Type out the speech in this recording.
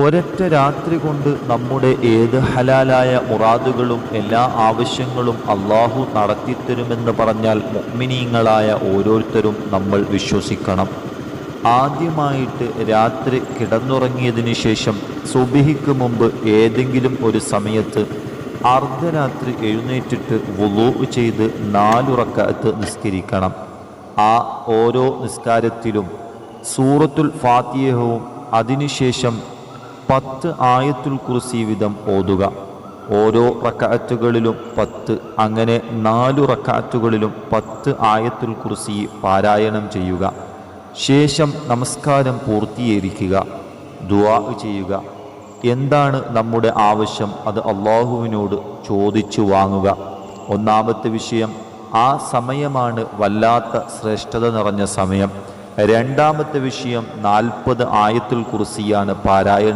ഒരൊറ്റ രാത്രി കൊണ്ട് നമ്മുടെ ഏത് ഹലാലായ മുറാദുകളും എല്ലാ ആവശ്യങ്ങളും അള്ളാഹു നടത്തിത്തരുമെന്ന് പറഞ്ഞാൽ മുഗ്മിനീങ്ങളായ ഓരോരുത്തരും നമ്മൾ വിശ്വസിക്കണം. ആദ്യമായിട്ട് രാത്രി കിടന്നുറങ്ങിയതിന് ശേഷം സുബിഹിക്ക് മുമ്പ് ഏതെങ്കിലും ഒരു സമയത്ത് അർദ്ധരാത്രി എഴുന്നേറ്റിട്ട് വുളൂ ചെയ്ത് നാലുറക്കത്ത് നിസ്കരിക്കണം. ആ ഓരോ നിസ്കാരത്തിലും സൂറത്തുൽ ഫാത്തിയഹവും അതിനുശേഷം പത്ത് ആയത്തുൽ കുർസി വിധം ഓതുക. ഓരോ റക്കാറ്റുകളിലും പത്ത് അങ്ങനെ നാലു റക്കാറ്റുകളിലും പത്ത് ആയത്തുൽ കുർസി പാരായണം ചെയ്യുക. ശേഷം നമസ്കാരം പൂർത്തീകരിക്കുക ദുആ ചെയ്യുക. എന്താണ് നമ്മുടെ ആവശ്യം? അത് അള്ളാഹുവിനോട് ചോദിച്ചു വാങ്ങുക. ഒന്നാമത്തെ വിഷയം ആ സമയമാണ് വല്ലാത്ത ശ്രേഷ്ഠത നിറഞ്ഞ സമയം. രണ്ടാമത്തെ വിഷയം നാൽപ്പത് ആയത്തുൽ കുറിസിയാണ് പാരായണം